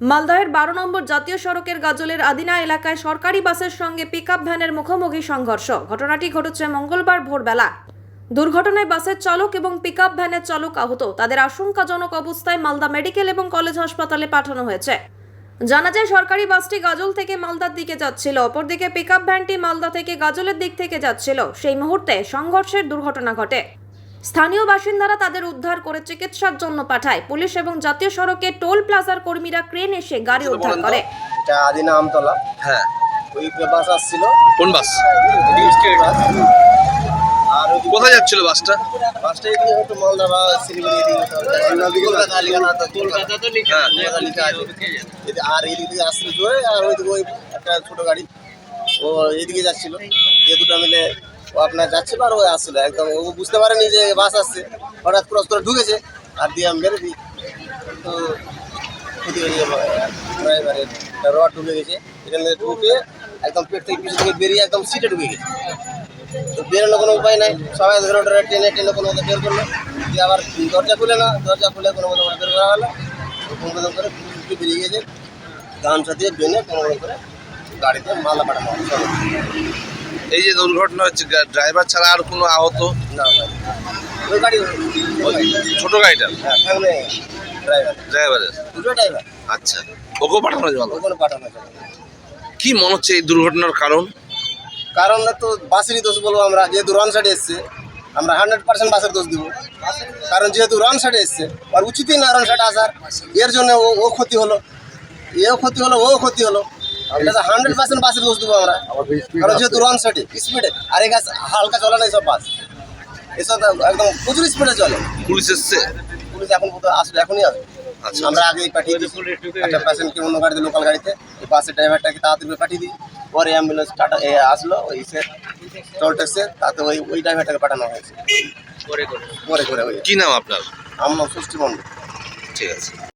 মালদহের বারো নম্বর জাতীয় সড়কের গাজলের আদিনা এলাকায় সরকারি বাসের সঙ্গে পিকআপ ভ্যানের মুখোমুখি সংঘর্ষ। ঘটনাটি ঘটেছে মঙ্গলবার ভোরবেলা দুর্ঘটনায় বাসের চালক এবং পিকআপ ভ্যানের চালক আহত। তাদের আশঙ্কাজনক অবস্থায় মালদা মেডিকেল এবং কলেজ হাসপাতালে পাঠানো হয়েছে। জানা যায়, সরকারি বাসটি গাজল থেকে মালদার দিকে যাচ্ছিল। অপরদিকে পিকআপ ভ্যানটি মালদা থেকে গাজলের দিক থেকে যাচ্ছিল। সেই মুহূর্তে সংঘর্ষের দুর্ঘটনা ঘটে। স্থানীয় বাসিন্দারা তাদের উদ্ধার করে চিকিৎসার জন্য পাঠায়। পুলিশ এবং জাতীয় সড়কে টোল প্লাজার কর্মীরা ক্রেন এসে গাড়ি উদ্ধার করে। এটা আদিনা আমতলা। হ্যাঁ। ওই বাস আসছিল। কোন বাস? আর ওই কোথায় যাচ্ছিল বাসটা? বাসটা এদিকে হয়তো মালদা বা শিলিগুড়ি এদিকে কলকাতা কলকাতা তো লিখা হ্যাঁ। আছে আর এদিক আসছিল জোরে আর ওইদিকে ওই একটা ছোট গাড়ি। ও এদিকে যাচ্ছিল। যে দুটো মিলে ও আপনার যাচ্ছিল আর ও আসছিল। একদম ও বুঝতে পারেনি যে বাস আসছে। হঠাৎ ক্রস করে ঢুকেছে আর দিয়ে আমি মেরে দিই তো ক্ষতি হয়ে গেল ড্রাইভারের রড ঢুকে গেছে। এখান ঢুকে একদম পেট থেকে পিছন থেকে বেরিয়ে একদম সিটে ঢুকে গেছে। তো বেরোনোর কোনো উপায় নাই। সবাই ধরে ধরে টেনে টেনে কোনো মতো বের করল। দিয়ে আবার দরজা খুলে না। দরজা খুলে কোনো মতো বের করা হলো কোনো করে বেরিয়ে গেছে। গামছা দিয়ে বেনে কোনো মতো করে গাড়িতে মালা পাঠানো এই যে দুর্ঘটনা হচ্ছে ড্রাইভার ছাড়া আর কোনো আহত? না ওই গাড়ি ছোট গাড়িটা? হ্যাঁ ড্রাইভার ড্রাইভারের দুটো ড্রাইভার আচ্ছা ওকেও পাঠানো। ওখানে পাঠানো হয়েছে কি মনে হচ্ছে এই দুর্ঘটনার কারণ? কারণ তো বাসেরই দোষ বলব আমরা যেহেতু রন সাইডে এসছে আমরা হান্ড্রেড পার্সেন্ট বাসের দোষ দিব। কারণ যেহেতু রন সাইডে এসছে আর উচিতই না রন সাইডে আসার এর জন্য ও ও ক্ষতি হলো। এও ক্ষতি হলো ও ক্ষতি হলো। এটা হান্ড্রেড পার্সেন্ট বাসের দোষ দেবো আমরা। কারণ যেহেতু রন সাইডে স্পিডে আর এই গাছ হালকা চলে না এইসব বাস? এসব একদম প্রচুর স্পিডে চলে। পুলিশ এসছে? পুলিশ এখন কোথাও আসবে এখনই আসবে। আচ্ছা। আমরা আগেই পাঠিয়ে দিই একটা পেশেন্টকে অন্য গাড়িতে লোকাল গাড়িতে এই বাসের ড্রাইভারটাকে তাড়াতাড়ি পাঠিয়ে দিই। পরে অ্যাম্বুলেন্স টাটা এ আসলো ওই সে তাতে ওই ওই ড্রাইভারটাকে পাঠানো হয়েছে। করে। পরে করে ওই। কি নাম আপনার? আমার নাম ষষ্ঠী মন্ডল ঠিক আছে।